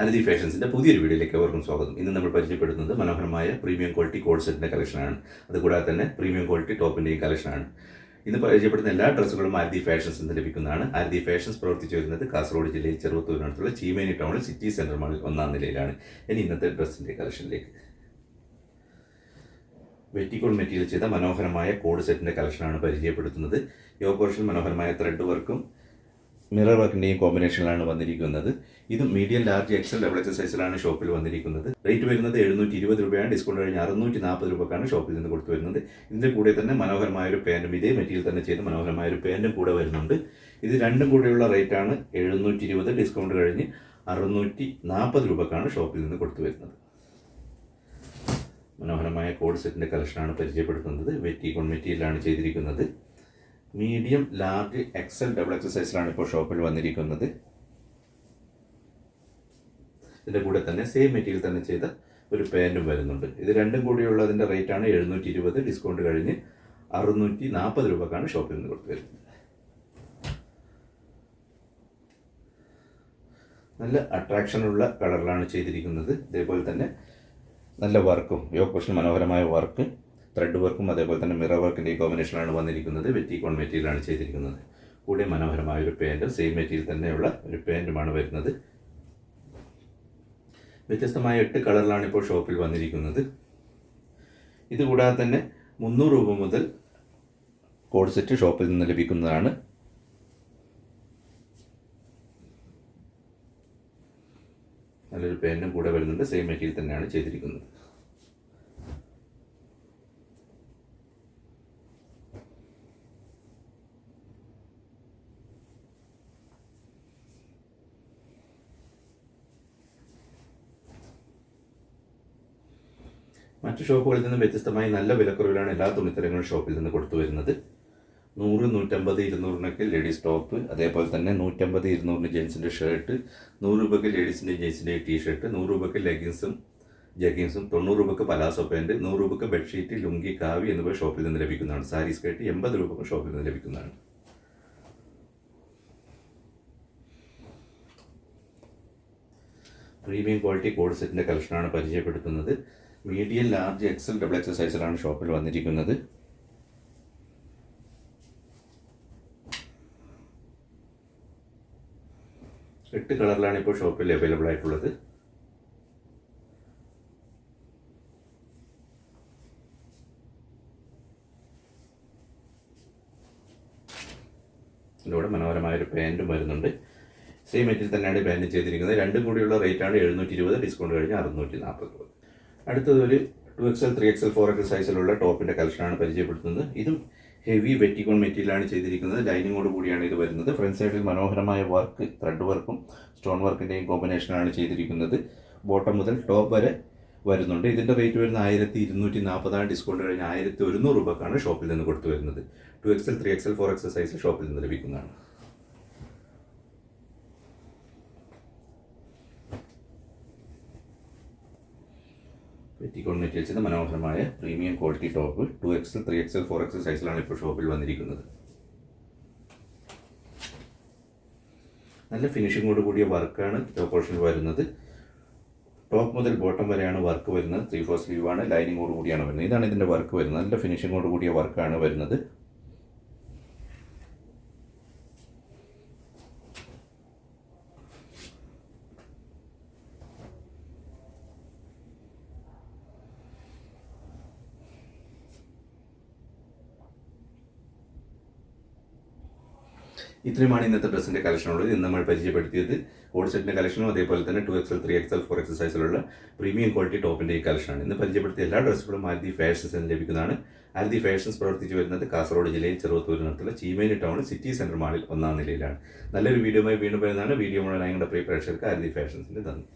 അനധി ഫാഷൻസിന്റെ പുതിയൊരു വീഡിയോയിലേക്ക് അവർക്കും സ്വാഗതം. ഇന്ന് നമ്മൾ പരിചയപ്പെടുത്തുന്നത് മനോഹരമായ പ്രീമിയം ക്വാളിറ്റി കോഡ് സെറ്റിന്റെ കളക്ഷനാണ് അതുകൂടാതെ തന്നെ പ്രീമിയം ക്വാളിറ്റി ടോപ്പിന്റെയും കളക്ഷനാണ് ഇന്ന് പരിചയപ്പെടുന്ന എല്ലാ ഡ്രസ്സുകളും ആരതി ഫാഷൻസ് നിന്ന് ലഭിക്കുന്നതാണ്. ആരതി ഫാഷൻസ് പ്രവർത്തിച്ചു വരുന്നത് കാസർഗോഡ് ജില്ലയിൽ ചെറുത്തൂരിനടുത്തുള്ള ചീമേനി ടൗണിൽ സിറ്റി സെന്റർ മാളിൽ ഒന്നാം നിലയിലാണ്. ഇനി ഇന്നത്തെ ഡ്രസ്സിന്റെ കളക്ഷനിലേക്ക് വെറ്റിക്കോൾ മെറ്റീരിയൽ ചെയ്ത മനോഹരമായ കോഡ് സെറ്റിന്റെ കളക്ഷനാണ് പരിചയപ്പെടുത്തുന്നത്. യോഗ പോർഷൻ മനോഹരമായ ത്രെഡ് വർക്കും മിറർ വർക്കിന്റെയും കോമ്പിനേഷനിലാണ് വന്നിരിക്കുന്നത്. ഇത് medium large XL double XL സൈസിലാണ് ഷോപ്പിൽ വന്നിരിക്കുന്നത്. റേറ്റ് വരുന്നത് എഴുന്നൂറ്റി ഇരുപത് രൂപയാണ് ഡിസ്കൗണ്ട് കഴിഞ്ഞ് അറുന്നൂറ്റി നാൽപ്പത് രൂപക്കാണ് ഷോപ്പിൽ നിന്ന് കൊടുത്തു വരുന്നത്. ഇതിന്റെ കൂടെ തന്നെ മനോഹരമായ ഒരു പാന്റും ഇതേ മെറ്റീരിയൽ തന്നെ ചെയ്ത് മനോഹരമായ ഒരു പാന്റും കൂടെ വരുന്നുണ്ട്. ഇത് രണ്ടും കൂടെയുള്ള റേറ്റാണ് എഴുന്നൂറ്റി ഇരുപത് ഡിസ്കൗണ്ട് കഴിഞ്ഞ് അറുന്നൂറ്റി നാൽപ്പത് രൂപക്കാണ് ഷോപ്പിൽ നിന്ന് കൊടുത്തു വരുന്നത്. മനോഹരമായ കോഡ് സെറ്റിന്റെ കളക്ഷനാണ് പരിചയപ്പെടുത്തുന്നത്. വെറ്റി കോൺ മെറ്റീരിയലാണ് ചെയ്തിരിക്കുന്നത്. Medium large XL double XL സൈസിലാണ് ഇപ്പോൾ ഷോപ്പിൽ വന്നിരിക്കുന്നത്. ഇതിന്റെ കൂടെ തന്നെ സെയിം മെറ്റീരിയൽ തന്നെ ചെയ്ത ഒരു പാന്റും വരുന്നുണ്ട്. ഇത് രണ്ടും കൂടിയുള്ളതിന്റെ റേറ്റാണ് എഴുന്നൂറ്റി ഇരുപത് ഡിസ്കൗണ്ട് കഴിഞ്ഞ് അറുന്നൂറ്റി നാൽപ്പത് രൂപക്കാണ് ഷോപ്പിൽ നിന്ന് കൊടുത്തു വരുന്നത് നല്ല അട്രാക്ഷനുള്ള കളറിലാണ് ചെയ്തിരിക്കുന്നത്. ഇതേപോലെ തന്നെ നല്ല വർക്കും യോഗ മനോഹരമായ വർക്ക് ത്രെഡ് വർക്കും അതേപോലെ തന്നെ മിറർ വർക്കിന്റെ കോമ്പിനേഷനാണ് വന്നിരിക്കുന്നത്. വെറ്റി കോൺ മെറ്റീരിയലാണ് ചെയ്തിരിക്കുന്നത്. കൂടെ മനോഹരമായ ഒരു പാന്റ് സെയിം മെറ്റീരിയൽ തന്നെയുള്ള ഒരു പാന്റുമാണ് വരുന്നത്. വ്യത്യസ്തമായ എട്ട് കളറിലാണ് ഇപ്പോൾ ഷോപ്പിൽ വന്നിരിക്കുന്നത്. ഇതുകൂടാതെ തന്നെ മുന്നൂറ് രൂപ മുതൽ കോഡ് സെറ്റ് ഷോപ്പിൽ നിന്ന് ലഭിക്കുന്നതാണ്. നല്ലൊരു പേനും കൂടെ വരുന്നുണ്ട്. സെയിം മെറ്റീരിയൽ തന്നെയാണ് ചെയ്തിരിക്കുന്നത്. മറ്റു ഷോപ്പുകളിൽ നിന്നും വ്യത്യസ്തമായി നല്ല വിലക്കുറവിലാണ് എല്ലാ തുണിത്തരങ്ങളും ഷോപ്പിൽ നിന്ന് കൊടുത്തു വരുന്നത്. നൂറ് നൂറ്റമ്പത് ഇരുന്നൂറിനൊക്കെ ലേഡീസ് ടോപ്പ് അതേപോലെ തന്നെ നൂറ്റമ്പത് ഇരുന്നൂറിന് ജെൻസിന്റെ ഷർട്ട് നൂറ് രൂപയ്ക്ക് ലേഡീസിന്റെ ജെൻസിന്റെ ടീ ഷർട്ട് നൂറ് രൂപയ്ക്ക് ലെഗിൻസും ജഗിൻസും തൊണ്ണൂറ് രൂപയ്ക്ക് പലാസോ പാന്റ് നൂറ് രൂപയ്ക്ക് ബെഡ്ഷീറ്റ് ലുങ്കി കാവി എന്നിവ ഷോപ്പിൽ നിന്ന് ലഭിക്കുന്നതാണ്. സാരി സ്കേർട്ട് എൺപത് രൂപയ്ക്ക് ഷോപ്പിൽ നിന്ന് ലഭിക്കുന്നതാണ്. പ്രീമിയം ക്വാളിറ്റി കോഡ് സെറ്റിന്റെ കളക്ഷനാണ് പരിചയപ്പെടുത്തുന്നത്. Medium large XL double XL സൈസിലാണ് ഷോപ്പിൽ വന്നിരിക്കുന്നത്. എട്ട് കളറിലാണ് ഇപ്പോൾ ഷോപ്പിൽ അവൈലബിൾ ആയിട്ടുള്ളത്. ഇതിലൂടെ മനോഹരമായ ഒരു പാന്റും വരുന്നുണ്ട്. സെയിം മെറ്റീരിയൽ തന്നെയാണ് പാന്റ് ചെയ്തിരിക്കുന്നത്. രണ്ടും കൂടിയുള്ള റേറ്റാണ് എഴുന്നൂറ്റി ഇരുപത് ഡിസ്കൗണ്ട് കഴിഞ്ഞ് അറുന്നൂറ്റി നാൽപ്പത് രൂപ അടുത്തത് ഒരു two XL three XL four XL സൈസിലുള്ള ടോപ്പിന്റെ കളക്ഷനാണ് പരിചയപ്പെടുത്തുന്നത്. ഇതും ഹെവി വെറ്റിക്കോൺ മെറ്റീരിയലാണ് ചെയ്തിരിക്കുന്നത്. ലൈനിങ്ങോട് കൂടിയാണ് ഇത് വരുന്നത്. ഫ്രണ്ട് സൈഡിൽ മനോഹരമായ വർക്ക് ത്രെഡ് വർക്കും സ്റ്റോൺ വർക്കിന്റെയും കോമ്പിനേഷനാണ് ചെയ്തിരിക്കുന്നത്. ബോട്ടം മുതൽ ടോപ്പ് വരെ വരുന്നുണ്ട്. ഇതിന്റെ റേറ്റ് വരുന്ന ആയിരത്തി ഇരുന്നൂറ്റി നാൽപ്പതാണ് ഡിസ്കൗണ്ട് കഴിഞ്ഞ് ആയിരത്തി ഒരുന്നൂറ് രൂപക്കാണ് ഷോപ്പിൽ നിന്ന് കൊടുത്തു വരുന്നത്. Two XL three XL four XL size ഷോപ്പിൽ നിന്ന് ലഭിക്കുന്നതാണ്. വെറ്റിക്കോൺ മെറ്റീരിയൽ ചെയ്ത മനോഹരമായ premium quality top two XL three XL four XL സൈസിലാണ് ഇപ്പോൾ ഷോപ്പിൽ വന്നിരിക്കുന്നത്. നല്ല ഫിനിഷിങ്ങോട് കൂടിയ വർക്കാണ് ടോപ്പ് പോർഷനിൽ വരുന്നത്. ടോപ്പ് മുതൽ ബോട്ടം വരെയാണ് വർക്ക് വരുന്നത്. ത്രീ ഫോർ സ്ലീവാണ് ലൈനിങ്ങോട് കൂടിയാണ് വരുന്നത്. ഇതാണ് ഇതിന്റെ വർക്ക് വരുന്നത്. നല്ല ഫിനിഷിങ്ങോട് കൂടിയ വർക്കാണ് വരുന്നത്. ഇത്രയുമാണ് ഇന്നത്തെ ഡ്രസ്സിന്റെ കളക്ഷൻ ഉള്ളത്. ഇന്ന് നമ്മൾ പരിചയപ്പെടുത്തിയത് കോഡ് സെറ്റിന്റെ കളക്ഷനും അതേപോലെ തന്നെ two XL three XL four XL സൈസിലുള്ള പ്രീമിയം ക്വാളിറ്റി ടോപ്പിന്റെ ഈ കളക്ഷനാണ് ഇന്ന് പരിചയപ്പെടുത്തിയ എല്ലാ ഡ്രസ്സുകളും ആരതി ഫാഷൻസ് എന്ന് ലഭിക്കുന്നതാണ്. ആരതി ഫാഷൻസ് പ്രവർത്തിച്ചു വരുന്നത് കാസർഗോഡ് ജില്ലയിൽ ചെറുവത്തൂരിനടുത്തുള്ള ചീമേനി ടൗൺ സിറ്റി സെന്റർ മാളിൽ ഒന്നാം നിലയിലാണ്. നല്ലൊരു വീഡിയോയുമായി വീണ്ടും വരുന്നതാണ്. വീഡിയോ മുഴുവൻ ഞങ്ങളുടെ പ്രിയ പ്രേക്ഷകർക്ക് ആരതി ഫാഷൻസിന്റെ നന്ദി.